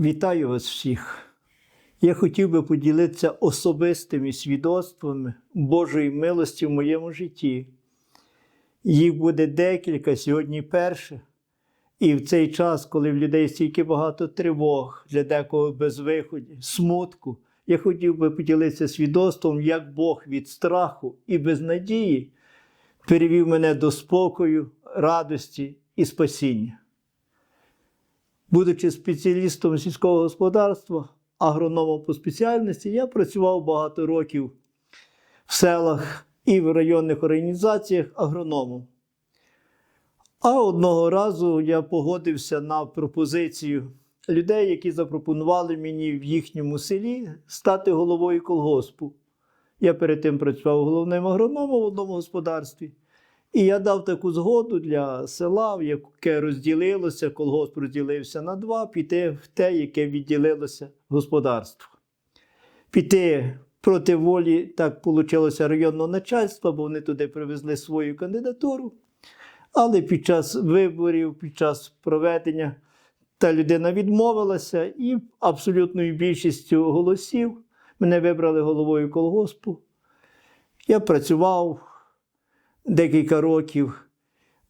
Вітаю вас всіх. Я хотів би поділитися особистими свідоцтвами Божої милості в моєму житті. Їх буде декілька, сьогодні перше. І в цей час, коли в людей стільки багато тривог, для декого безвиході, смутку, я хотів би поділитися свідоцтвом, як Бог від страху і безнадії перевів мене до спокою, радості і спасіння. Будучи спеціалістом сільського господарства, агрономом по спеціальності, я працював багато років в селах і в районних організаціях агрономом. А одного разу я погодився на пропозицію людей, які запропонували мені в їхньому селі стати головою колгоспу. Я перед тим працював головним агрономом в одному господарстві. І я дав таку згоду для села, яке розділилося, колгосп розділився на два, піти в те, яке відділилося господарство. Піти проти волі, так вийшло районного начальства, бо вони туди привезли свою кандидатуру. Але під час виборів, під час проведення та людина відмовилася, і абсолютною більшістю голосів мене вибрали головою колгоспу. Я працював декілька років,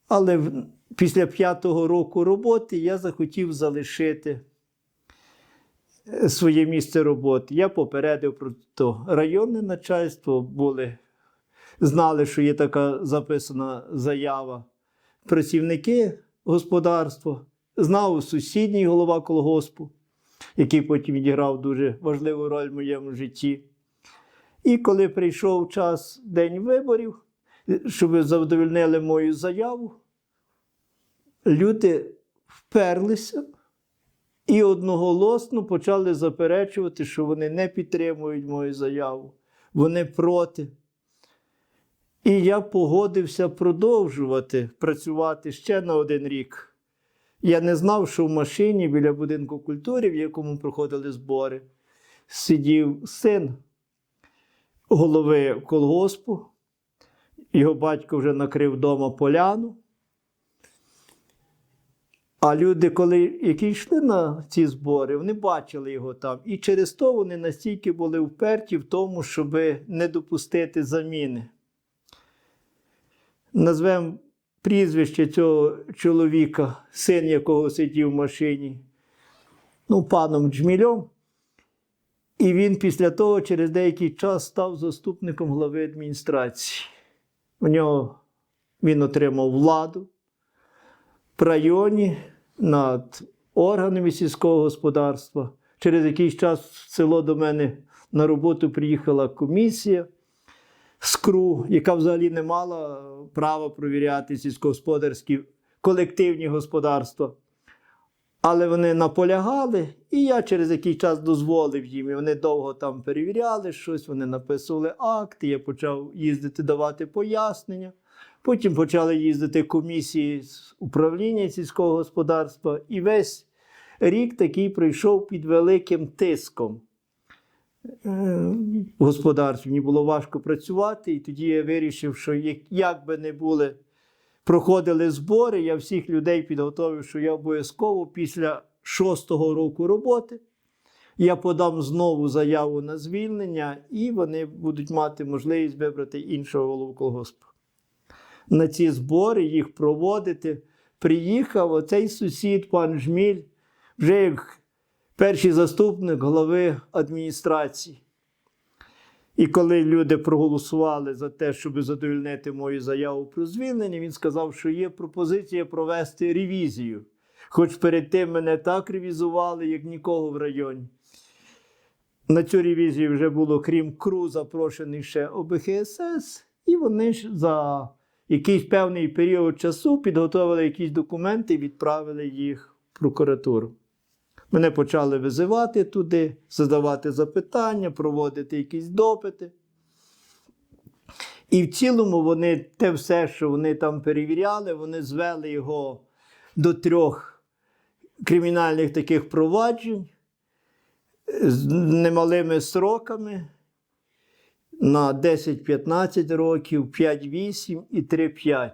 але після п'ятого року роботи я захотів залишити е, своє місце роботи. Я попередив про то районне начальство, були, знали, що є така записана заява. Працівники господарства, знав сусідній голова колгоспу, який потім відіграв дуже важливу роль в моєму житті. І коли прийшов час день виборів, щоб ви задовольнили мою заяву, люди вперлися і одноголосно почали заперечувати, що вони не підтримують мою заяву, вони проти. І я погодився продовжувати працювати ще на один рік. Я не знав, що в машині біля будинку культури, в якому проходили збори, сидів син голови колгоспу. Його батько вже накрив вдома поляну. А люди, коли які йшли на ці збори, вони бачили його там. І через то вони настільки були вперті в тому, щоб не допустити заміни. Назвемо прізвище цього чоловіка, син якого сидів в машині, ну, паном Джмільом. І він після того, через деякий час, став заступником глави адміністрації. У нього він отримав владу в районі над органами сільського господарства. Через якийсь час в село до мене на роботу приїхала комісія з КРУ, яка взагалі не мала права провіряти сільськогосподарські колективні господарства. Але вони наполягали, і я через який час дозволив їм. І вони довго там перевіряли щось, вони написували акти, я почав їздити давати пояснення. Потім почали їздити комісії з управління сільського господарства. І весь рік такий пройшов під великим тиском. Е, В господарстві мені було важко працювати, і тоді я вирішив, що як би не були проходили збори, я всіх людей підготовив, що я обов'язково після шостого року роботи я подам знову заяву на звільнення, і вони будуть мати можливість вибрати іншого голову колгоспу. На ці збори їх проводити приїхав оцей сусід, пан Жміль, вже як перший заступник голови адміністрації. І коли люди проголосували за те, щоб задовольнити мою заяву про звільнення, він сказав, що є пропозиція провести ревізію. Хоч перед тим мене так ревізували, як нікого в районі. На цю ревізію вже було, крім КРУ, запрошений ще ОБХСС, і вони ж за якийсь певний період часу підготовили якісь документи і відправили їх в прокуратуру. Мене почали визивати туди, задавати запитання, проводити якісь допити. І в цілому вони те все, що вони там перевіряли, вони звели його до трьох кримінальних таких проваджень з немалими сроками на 10-15 років, 5-8 і 3-5.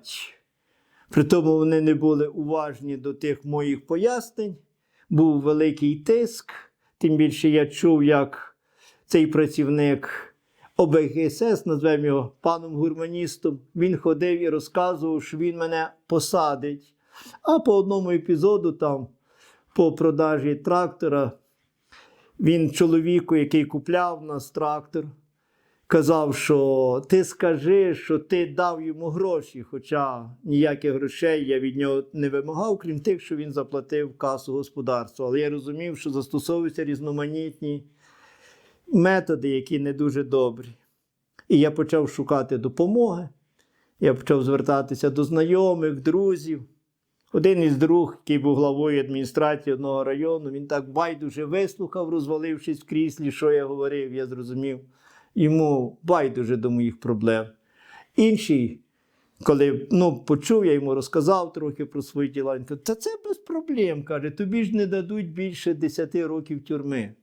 При тому вони не були уважні до тих моїх пояснень, був великий тиск. Тим більше я чув, як цей працівник ОБГСС, назвемо його паном гурманістом, він ходив і розказував, що він мене посадить. А по одному епізоду, там, по продажі трактора, він чоловіку, який купляв нас трактор, казав, що ти скажи, що ти дав йому гроші, хоча ніяких грошей я від нього не вимагав, крім тих, що він заплатив касу господарства. Але я розумів, що застосовуються різноманітні методи, які не дуже добрі. І я почав шукати допомоги. Я почав звертатися до знайомих, друзів. Один із друг, який був главою адміністрації одного району, він так байдуже вислухав, розвалившись в кріслі, що я говорив, я зрозумів. Йому байдуже до моїх проблем. Інший, коли ну, почув, я йому розказав трохи про свої діла, він каже, та це без проблем, каже, тобі ж не дадуть більше 10 років тюрми.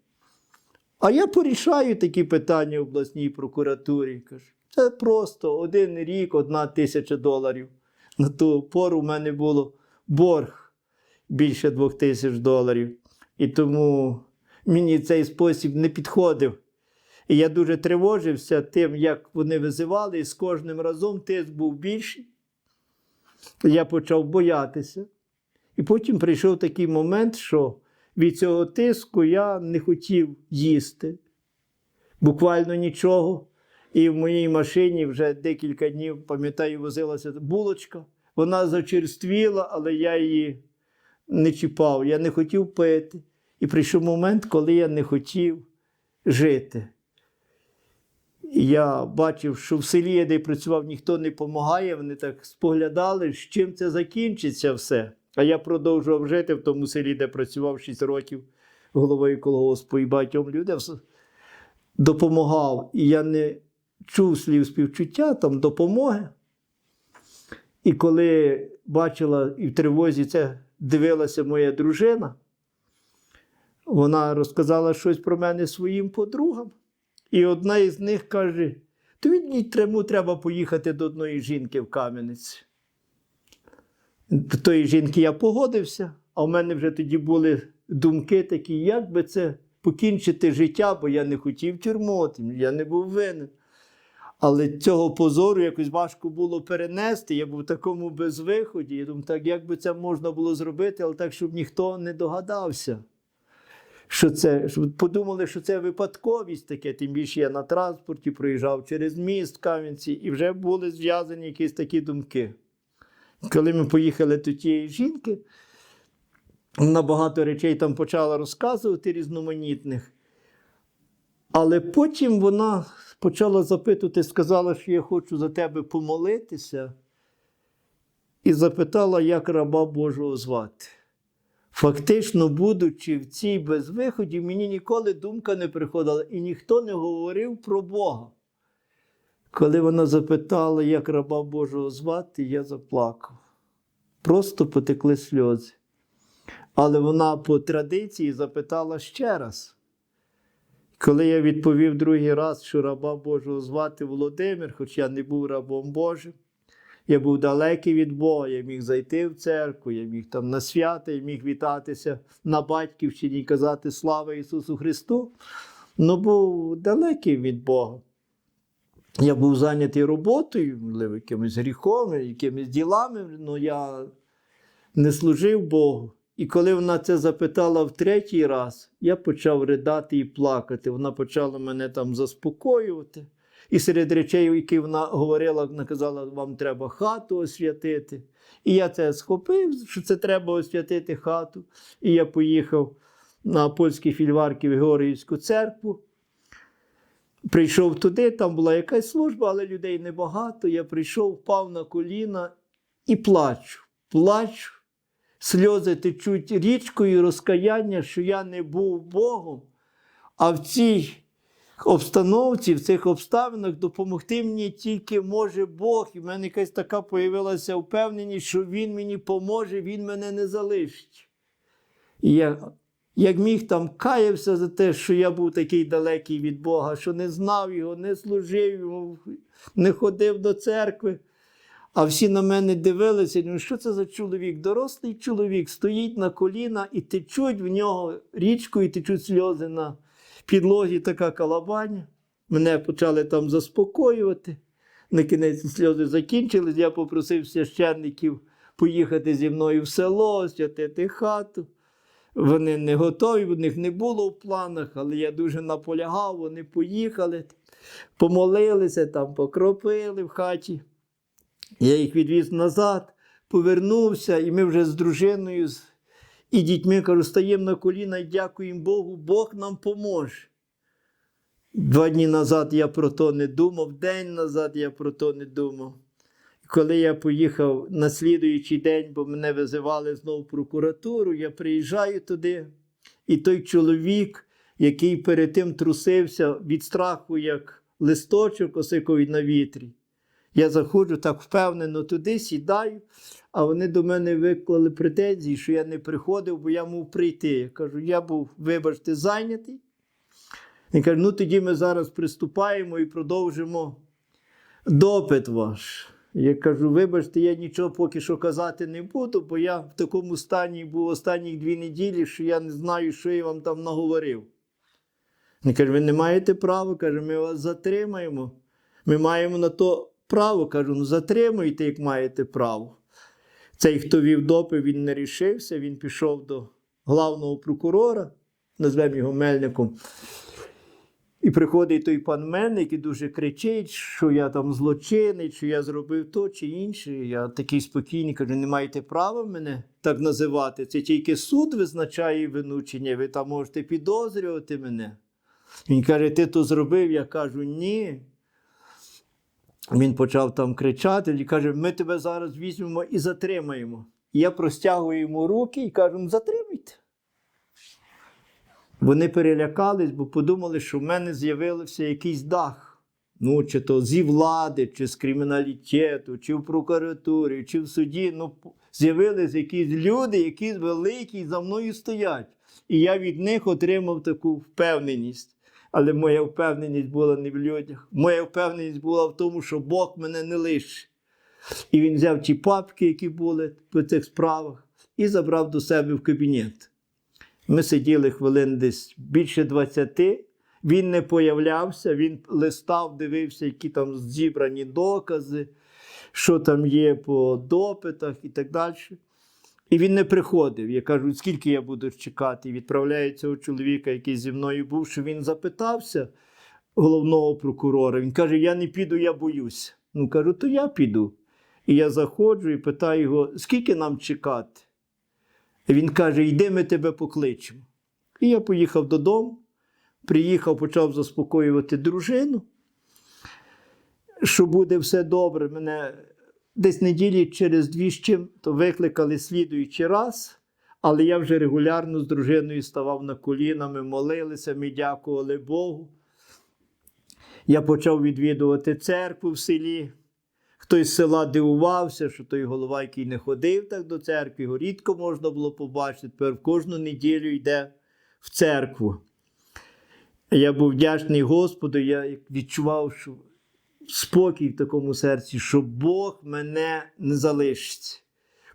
А я порішаю такі питання в обласній прокуратурі. Каже, це просто один рік, одна тисяча доларів. На ту пору в мене було борг більше двох тисяч доларів. І тому мені цей спосіб не підходив. І я дуже тривожився тим, як вони визивали, і з кожним разом тиск був більший. Я почав боятися. І потім прийшов такий момент, що від цього тиску я не хотів їсти. Буквально нічого. І в моїй машині вже декілька днів, пам'ятаю, возилася булочка. Вона зачерствіла, але я її не чіпав, я не хотів пити. І прийшов момент, коли я не хотів жити. Я бачив, що в селі, де я працював, ніхто не допомагає. Вони так споглядали, з чим це закінчиться все. А я продовжував жити в тому селі, де працював 6 років головою колгоспу і багатьом людям допомагав. І я не чув слів співчуття, там допомоги. І коли бачила і в тривозі це дивилася моя дружина, вона розказала щось про мене своїм подругам. І одна із них каже: тобі йому треба поїхати до одної жінки в Кам'янець. До тої жінки я погодився, а в мене вже тоді були думки такі, як би це покінчити життя, бо я не хотів тюрму, я не був винен. Але цього позору якось важко було перенести. Я був в такому безвиході. Я думаю, так як би це можна було зробити, але так, щоб ніхто не догадався. Що це, щоб подумали, що це випадковість таке, тим більше я на транспорті проїжджав через міст Кам'янці, і вже були зв'язані якісь такі думки. Коли ми поїхали до тієї жінки, вона багато речей там почала розказувати різноманітних. Але потім вона почала запитувати, сказала, що я хочу за тебе помолитися, і запитала, як раба Божого звати. Фактично, будучи в цій безвиході, мені ніколи думка не приходила, і ніхто не говорив про Бога. Коли вона запитала, як раба Божого звати, я заплакав. Просто потекли сльози. Але вона по традиції запитала ще раз. Коли я відповів другий раз, що раба Божого звати Володимир, хоч я не був рабом Божим, я був далекий від Бога, я міг зайти в церкву, я міг там на свята, я міг вітатися на батьківщині і казати Слава Ісусу Христу, але був далекий від Бога. Я був зайнятий роботою, можливо, якимось гріхом, якимись ділами, але я не служив Богу. І коли вона це запитала в третій раз, я почав ридати і плакати. Вона почала мене там заспокоювати. І серед речей, які вона говорила, вона казала, вам треба хату освятити. І я це схопив, що це треба освятити хату. І я поїхав на польській фільварки в Георгіївську церкву. Прийшов туди, там була якась служба, але людей небагато. Я прийшов, впав на коліна і плачу. Плачу. Сльози течуть річкою розкаяння, що я не був Богом, а в цій обстановці, в цих обставинах допомогти мені тільки може Бог. І в мене якась така появилася впевненість, що Він мені поможе, Він мене не залишить. І я, як міг там каявся за те, що я був такий далекий від Бога, що не знав його, не служив йому, не ходив до церкви. А всі на мене дивилися, ну що це за чоловік? Дорослий чоловік стоїть на коліна і течуть в нього річкою, течуть сльози на підлогі, така калабаня. Мене почали там заспокоювати. На кінець сльози закінчились. Я попросив священників поїхати зі мною в село, святити хату. Вони не готові, в них не було в планах, але я дуже наполягав, вони поїхали, помолилися, там покропили в хаті. Я їх відвіз назад, повернувся, і ми вже з дружиною з- і дітьми кажу, стаємо на коліна і дякуємо Богу, Бог нам поможе. Два дні назад я про то не думав, день назад я про то не думав. Коли я поїхав на слідуючий день, бо мене визивали знову прокуратуру, я приїжджаю туди, і той чоловік, який перед тим трусився від страху, як листочок осиковий на вітрі, я заходжу так впевнено туди, сідаю, а вони до мене виклали претензії, що я не приходив, бо я мав прийти. Я кажу, я був, вибачте, зайнятий. Він каже, ну тоді ми зараз приступаємо і продовжимо допит ваш. Я кажу, вибачте, я нічого поки що казати не буду, бо я в такому стані був останні дві неділі, що я не знаю, що я вам там наговорив. Він каже, ви не маєте права, каже, ми вас затримаємо. Ми маємо на то право. Кажу, ну затримуйте, як маєте право. Цей, хто вів допит, він не рішився, він пішов до главного прокурора, назвемо його Мельником. І приходить той пан Мельник і дуже кричить, що я там злочинець, що я зробив то чи інше. Я такий спокійний, кажу, не маєте права мене так називати. Це тільки суд визначає вину чи ні, ви там можете підозрювати мене. Він каже, ти то зробив, я кажу, ні. Він почав там кричати і каже, ми тебе зараз візьмемо і затримаємо. І я простягую йому руки і кажу, «Ну, затримуйте. Вони перелякались, бо подумали, що в мене з'явився якийсь дах. Ну, чи то зі влади, чи з криміналітету, чи в прокуратурі, чи в суді. Ну, з'явились якісь люди, які великі за мною стоять. І я від них отримав таку впевненість. Але моя впевненість була не в людях. Моя впевненість була в тому, що Бог мене не лише. І він взяв ті папки, які були по цих справах, і забрав до себе в кабінет. Ми сиділи хвилин десь більше 20. Він не появлявся, він листав, дивився, які там зібрані докази, що там є по допитах і так далі. І він не приходив. Я кажу, скільки я буду чекати? І відправляю цього чоловіка, який зі мною був, що він запитався головного прокурора. Він каже: Я не піду, я боюся. Ну кажу, то я піду. І я заходжу і питаю його, скільки нам чекати? І він каже: Йди, ми тебе покличемо. І я поїхав додому, приїхав, почав заспокоювати дружину, що буде все добре. Мене десь неділі через дві з то викликали слідуючий раз, але я вже регулярно з дружиною ставав на коліна, ми молилися, ми дякували Богу. Я почав відвідувати церкву в селі. Хтось з села дивувався, що той голова, який не ходив так до церкви, його рідко можна було побачити. Тепер кожну неділю йде в церкву. Я був вдячний Господу, я відчував, що спокій в такому серці, що Бог мене не залишить.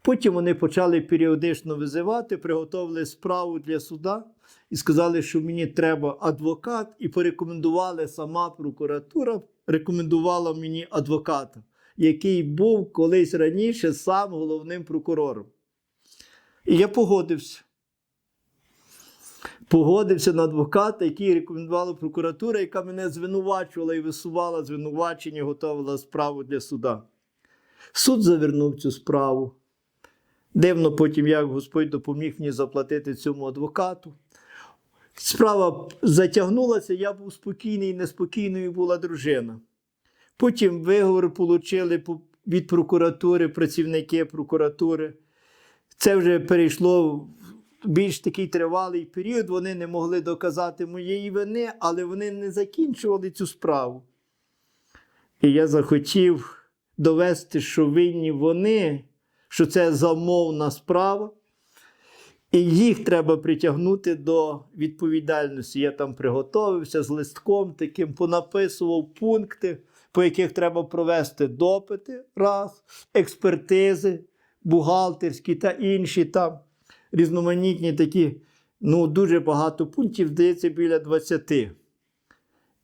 Потім вони почали періодично визивати, приготували справу для суда і сказали, що мені треба адвокат, і порекомендували сама прокуратура, рекомендувала мені адвоката, який був колись раніше сам головним прокурором. І я погодився. Погодився на адвоката, який рекомендувала прокуратура, яка мене звинувачувала і висувала звинувачення, готувала справу для суда. Суд завернув цю справу. Дивно потім, як Господь допоміг мені заплатити цьому адвокату. Справа затягнулася, я був спокійний, неспокійною була дружина. Потім виговор отримали від прокуратури, працівники прокуратури. Це вже перейшло більш такий тривалий період. Вони не могли доказати моєї вини, але вони не закінчували цю справу. І я захотів довести, що винні вони, що це замовна справа, і їх треба притягнути до відповідальності. Я там приготовився з листком таким, понаписував пункти, по яких треба провести допити, раз, експертизи, бухгалтерські та інші там різноманітні такі, ну, дуже багато пунктів, здається, біля 20.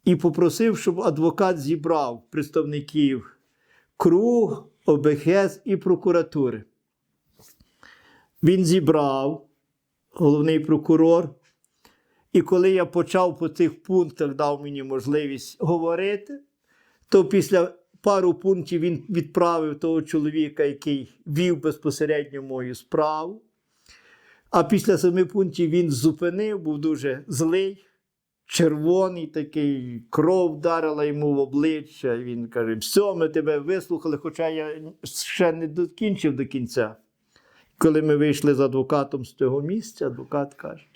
І попросив, щоб адвокат зібрав представників КРУ, ОБХС і прокуратури. Він зібрав, головний прокурор. І коли я почав по цих пунктах, дав мені можливість говорити, то після пару пунктів він відправив того чоловіка, який вів безпосередньо мою справу. А після семи пунктів він зупинив, був дуже злий, червоний такий, кров вдарила йому в обличчя. Він каже: все, ми тебе вислухали, хоча я ще не докінчив до кінця. Коли ми вийшли з адвокатом з того місця, адвокат каже: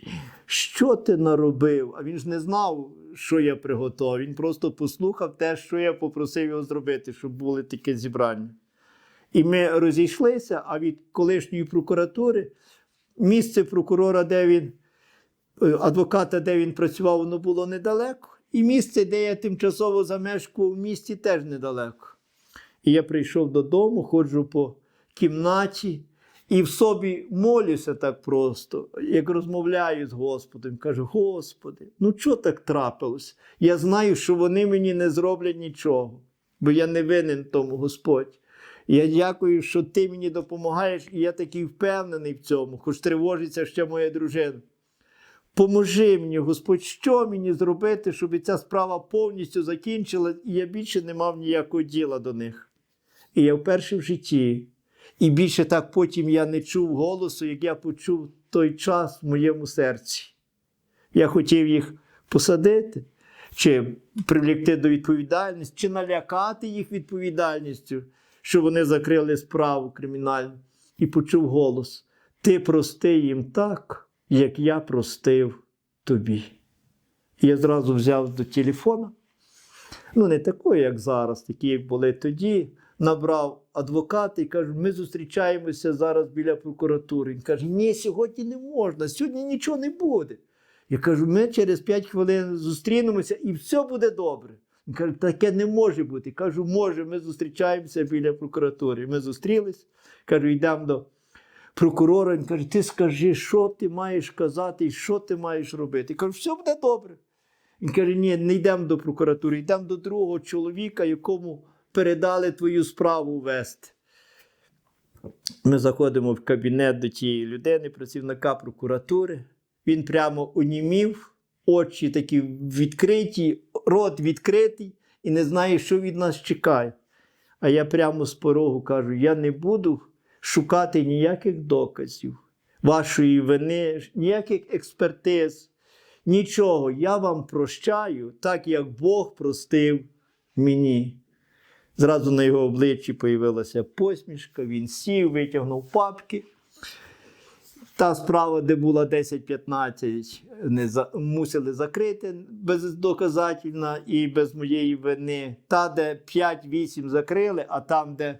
Що ти наробив? А він ж не знав, що я приготував. Він просто послухав те, що я попросив його зробити, щоб були таке зібрання. І ми розійшлися, а від колишньої прокуратури місце прокурора, де він, е, адвоката, де він працював, воно було недалеко. І місце, де я тимчасово замешкував в місті, теж недалеко. І я прийшов додому, ходжу по кімнаті і в собі молюся так просто, як розмовляю з Господом. Кажу: Господи, ну що так трапилось? Я знаю, що вони мені не зроблять нічого, бо я не винен тому, Господь. Я дякую, що ти мені допомагаєш, і я такий впевнений в цьому, хоч тривожиться ще моя дружина. Поможи мені, Господь, що мені зробити, щоб ця справа повністю закінчила, і я більше не мав ніякого діла до них. І я вперше в житті, і більше так потім я не чув голосу, як я почув той час в моєму серці. Я хотів їх посадити, чи привлекти до відповідальності, чи налякати їх відповідальністю, що вони закрили справу кримінальну, і почув голос: Ти прости їм так, як я простив тобі. І я зразу взяв до телефона, ну не такої, як зараз, такі, як були тоді. Набрав адвоката і кажу, ми зустрічаємося зараз біля прокуратури. Він каже, ні, сьогодні не можна, сьогодні нічого не буде. Я кажу, ми через 5 хвилин зустрінемося і все буде добре. Він каже, таке не може бути. Кажу, може, ми зустрічаємося біля прокуратури. Ми зустрілись, кажу, йдемо до прокурора. Він каже, ти скажи, що ти маєш казати і що ти маєш робити. Я кажу, все буде добре. Він каже, ні, не йдемо до прокуратури, йдемо до другого чоловіка, якому передали твою справу вести. Ми заходимо в кабінет до тієї людини, працівника прокуратури. Він прямо онімів, очі такі відкриті, рот відкритий і не знає, що від нас чекає. А я прямо з порогу кажу: я не буду шукати ніяких доказів вашої вини, ніяких експертиз, нічого. Я вам прощаю, так як Бог простив мені. Зразу на його обличчі появилася посмішка, він сів, витягнув папки. Та справа, де була 10-15, не за, мусили закрити бездоказательно і без моєї вини. Та, де 5-8 закрили, а там, де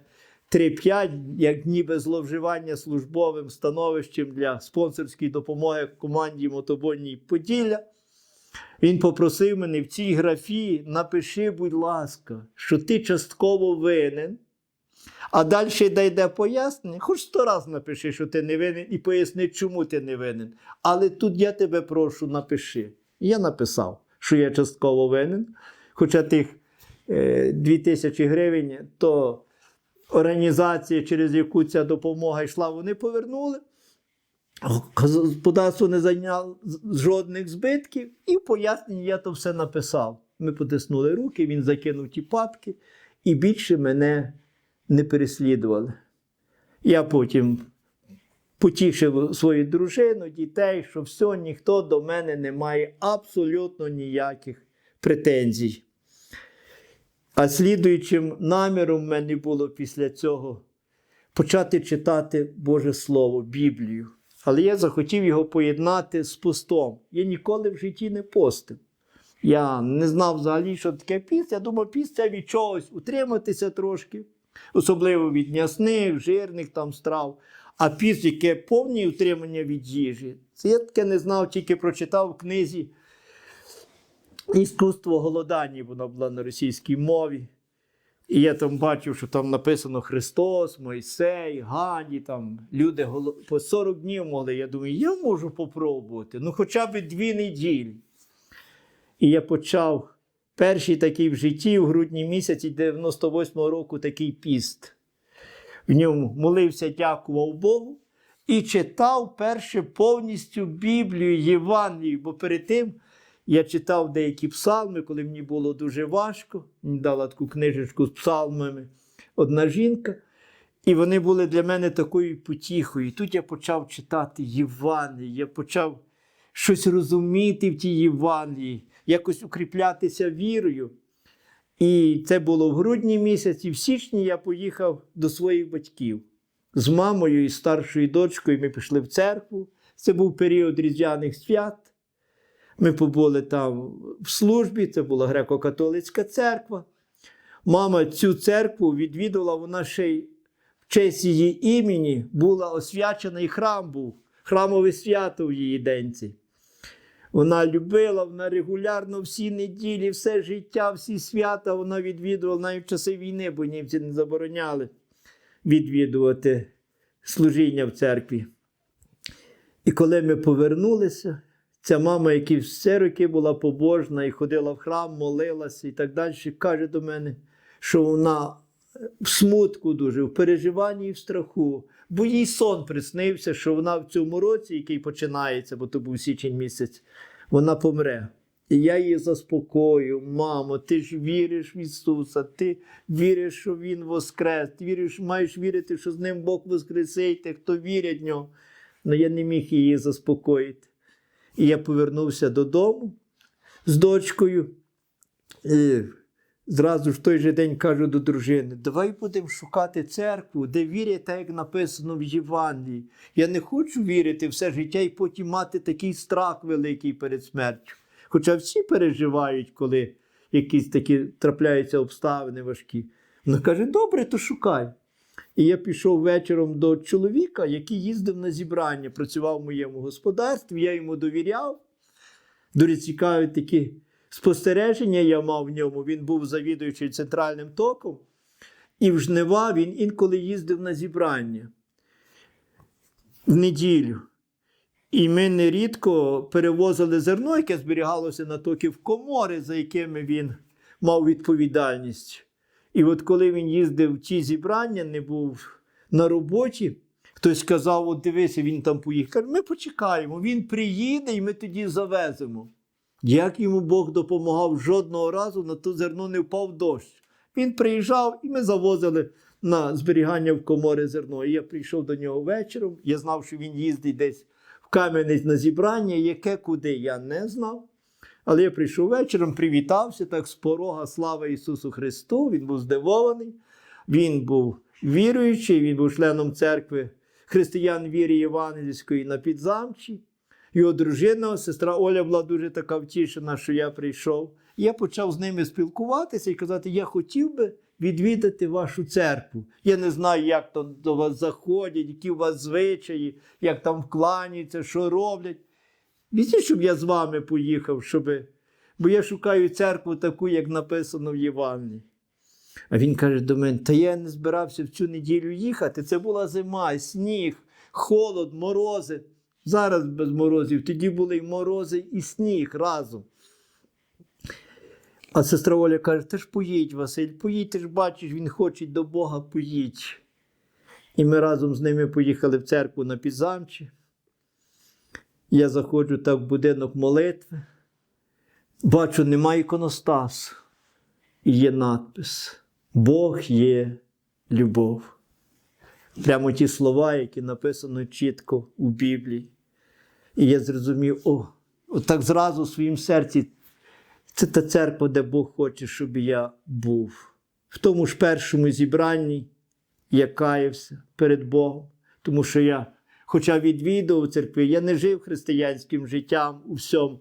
3-5, як ніби зловживання службовим становищем для спонсорської допомоги команді мотобойній Поділля. Він попросив мене в цій графі напиши, будь ласка, що ти частково винен. А далі йде пояснення, хоч сто раз напиши, що ти не винен, і поясни, чому ти не винен. Але тут я тебе прошу, напиши. Я написав, що я частково винен. Хоча тих е, 2000 гривень, то організація, через яку ця допомога йшла, вони повернули. Господарство не зайняло жодних збитків, і в поясненні я то все написав. Ми потиснули руки, він закинув ті папки, і більше мене не переслідували. Я потім потішив свою дружину, дітей, що все, ніхто до мене не має абсолютно ніяких претензій. А слідуючим наміром в мене було після цього почати читати Боже Слово, Біблію. Але я захотів його поєднати з постом. Я ніколи в житті не постив. Я не знав взагалі, що таке піст. Я думав, піст це від чогось утриматися трошки, особливо від м'ясних, жирних там страв. А піст, яке повне утримання від їжі. Це я таке не знав, тільки прочитав в книзі Іскусство голодання, вона була на російській мові. І я там бачив, що там написано Христос, Мойсей, Гані, там люди по 40 днів могли. Я думаю, я можу попробувати, ну хоча б дві неділі. І я почав перший такий в житті, в грудні місяці 98-го року такий піст. В ньому молився, дякував Богу і читав перше повністю Біблію, Євангелію, бо перед тим я читав деякі псалми, коли мені було дуже важко. Мені дала таку книжечку з псалмами одна жінка. І вони були для мене такою потіхою. І тут я почав читати Євангелії, я почав щось розуміти в тій Євангелії, якось укріплятися вірою. І це було в грудні місяці. В січні я поїхав до своїх батьків з мамою і старшою дочкою. Ми пішли в церкву. Це був період різдвяних свят. Ми побули там в службі, це була греко-католицька церква. Мама цю церкву відвідувала, вона ще й в честь її імені була освячена і храм був, храмове свято в її денці. Вона любила, вона регулярно всі неділі, все життя, всі свята вона відвідувала навіть в часи війни, бо німці не забороняли відвідувати служіння в церкві. І коли ми повернулися, ця мама, яка все роки була побожна і ходила в храм, молилася і так далі, каже до мене, що вона в смутку дуже, в переживанні і в страху. Бо їй сон приснився, що вона в цьому році, який починається, бо то був січень місяць, вона помре. І я її заспокою, мамо, ти ж віриш в Ісуса, ти віриш, що Він воскрес, ти віриш, маєш вірити, що з ним Бог воскресить, хто вірять в нього. Але я не міг її заспокоїти. І я повернувся додому з дочкою. Зразу ж в той же день кажу до дружини: давай будемо шукати церкву, де вірять, так як написано в Євангелії. Я не хочу вірити все життя і потім мати такий страх великий перед смертю. Хоча всі переживають, коли якісь такі трапляються обставини важкі. Вона каже: добре, то шукай. І я пішов вечором до чоловіка, який їздив на зібрання, працював в моєму господарстві, я йому довіряв. Дуже цікаві такі спостереження я мав в ньому. Він був завідуючий центральним током, і в жнива він інколи їздив на зібрання в неділю. І ми нерідко перевозили зерно, яке зберігалося на токи в комори, за якими він мав відповідальність. І от коли він їздив в ті зібрання, не був на роботі, хтось сказав: от дивися, він там поїхав. Ми почекаємо, він приїде і ми тоді завеземо. Як йому Бог допомагав жодного разу на то зерно не впав дощ. Він приїжджав і ми завозили на зберігання в комори зерно. І я прийшов до нього вечором. Я знав, що він їздить десь в Кам'янець на зібрання, яке куди я не знав. Але я прийшов вечором, привітався так з порога слава Ісусу Христу. Він був здивований, він був віруючий, він був членом церкви християн віри Євангельської на підзамчі. Його дружина, сестра Оля була дуже така втішена, що я прийшов. І я почав з ними спілкуватися і казати: я хотів би відвідати вашу церкву. Я не знаю, як там до вас заходять, які у вас звичаї, як там вкланяються, що роблять. Візьміть, щоб я з вами поїхав, щоби... бо я шукаю церкву таку, як написано в Євангелії. А він каже до мене: Та я не збирався в цю неділю їхати. Це була зима, сніг, холод, морози. Зараз без морозів, тоді були і морози, і сніг разом. А сестра Оля каже: Ти ж поїдь, Василь, поїдь, ти ж бачиш, він хоче до Бога, поїдь. І ми разом з ними поїхали в церкву на Підзамчі. Я заходжу так в будинок молитви, бачу, немає іконостасу. І є надпис: Бог є любов. Прямо ті слова, які написано чітко у Біблії. І я зрозумів, о, отак зразу в своїм серці. Це та церква, де Бог хоче, щоб я був. В тому ж першому зібранні я каявся перед Богом, тому що я, хоча відвідував церкви, я не жив християнським життям у всьому.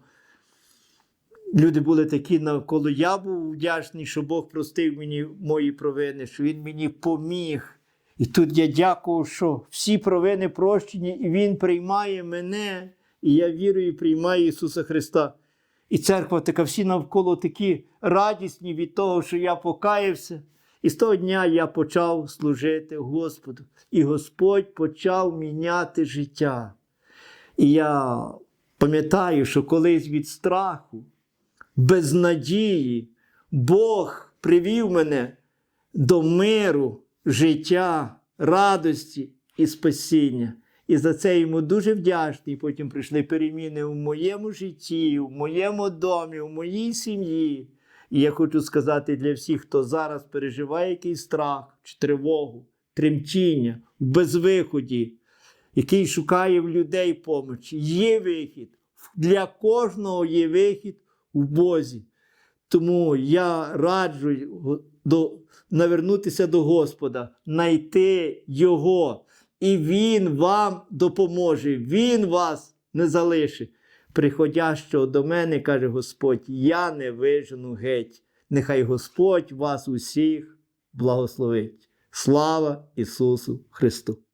Люди були такі навколо. Я був вдячний, що Бог простив мені мої провини, що Він мені поміг. І тут я дякував, що всі провини прощені, і Він приймає мене, і я вірую, і приймаю Ісуса Христа. І церква така, всі навколо такі радісні від того, що я покаявся. І з того дня я почав служити Господу. І Господь почав міняти життя. І я пам'ятаю, що колись від страху, без надії, Бог привів мене до миру, життя, радості і спасіння. І за це йому дуже вдячний. Потім прийшли переміни в моєму житті, в моєму домі, в моїй сім'ї. І я хочу сказати для всіх, хто зараз переживає якийсь страх чи тривогу, тремтіння, в безвиході, який шукає в людей помочі. Є вихід. Для кожного є вихід в Бозі. Тому я раджу до, навернутися до Господа, знайти Його, і Він вам допоможе, Він вас не залишить. Приходящого до мене, каже Господь, я не вижену геть. Нехай Господь вас усіх благословить. Слава Ісусу Христу!